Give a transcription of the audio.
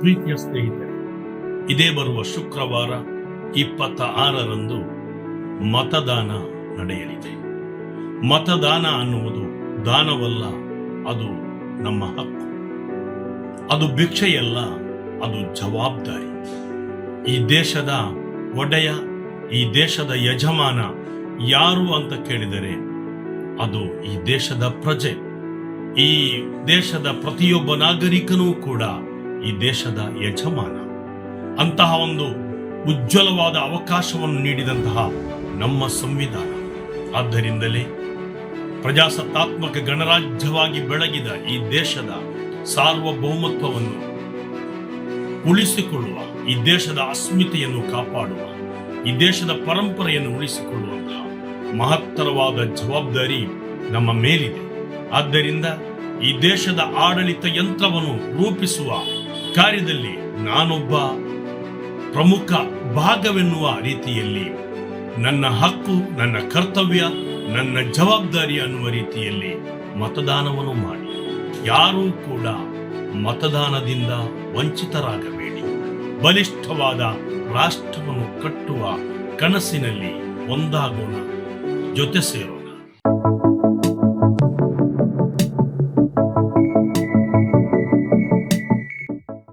ಪ್ರೀತಿಯ ಸ್ನೇಹಿತರೆ, ಇದೇ ಬರುವ ಶುಕ್ರವಾರ ಇಪ್ಪತ್ತ ಆರರಂದು ಮತದಾನ ನಡೆಯಲಿದೆ. ಮತದಾನ ಅನ್ನುವುದು ದಾನವಲ್ಲ, ಅದು ನಮ್ಮ ಹಕ್ಕು. ಅದು ಭಿಕ್ಷೆಯಲ್ಲ, ಅದು ಜವಾಬ್ದಾರಿ. ಈ ದೇಶದ ಒಡೆಯ, ಈ ದೇಶದ ಯಜಮಾನ ಯಾರು ಅಂತ ಕೇಳಿದರೆ, ಅದು ಈ ದೇಶದ ಪ್ರಜೆ. ಈ ದೇಶದ ಪ್ರತಿಯೊಬ್ಬ ನಾಗರಿಕನೂ ಕೂಡ ಈ ದೇಶದ ಯಜಮಾನ. ಅಂತಹ ಒಂದು ಉಜ್ವಲವಾದ ಅವಕಾಶವನ್ನು ನೀಡಿದಂತಹ ನಮ್ಮ ಸಂವಿಧಾನ. ಆದ್ದರಿಂದಲೇ ಪ್ರಜಾಸತ್ತಾತ್ಮಕ ಗಣರಾಜ್ಯವಾಗಿ ಬೆಳಗಿದ ಈ ದೇಶದ ಸಾರ್ವಭೌಮತ್ವವನ್ನು ಉಳಿಸಿಕೊಳ್ಳುವ, ಈ ದೇಶದ ಅಸ್ಮಿತೆಯನ್ನು ಕಾಪಾಡುವ, ಈ ದೇಶದ ಪರಂಪರೆಯನ್ನು ಉಳಿಸಿಕೊಳ್ಳುವಂತಹ ಮಹತ್ತರವಾದ ಜವಾಬ್ದಾರಿ ನಮ್ಮ ಮೇಲಿದೆ. ಆದ್ದರಿಂದ ಈ ದೇಶದ ಆಡಳಿತ ಯಂತ್ರವನ್ನು ರೂಪಿಸುವ ಕಾರ್ಯದಲ್ಲಿ ನಾನೊಬ್ಬ ಪ್ರಮುಖ ಭಾಗವೆನ್ನುವ ರೀತಿಯಲ್ಲಿ ನನ್ನ ಹಕ್ಕು, ನನ್ನ ಕರ್ತವ್ಯ, ನನ್ನ ಜವಾಬ್ದಾರಿ ಅನ್ನುವ ರೀತಿಯಲ್ಲಿ ಮತದಾನವನ್ನು ಮಾಡಿ. ಯಾರೂ ಕೂಡ ಮತದಾನದಿಂದ ವಂಚಿತರಾಗಬೇಡಿ. ಬಲಿಷ್ಠವಾದ ರಾಷ್ಟ್ರವನ್ನು ಕಟ್ಟುವ ಕನಸಿನಲ್ಲಿ ಒಂದಾಗೋಣ. ಜೊತೆ ಸೇರೋಣ.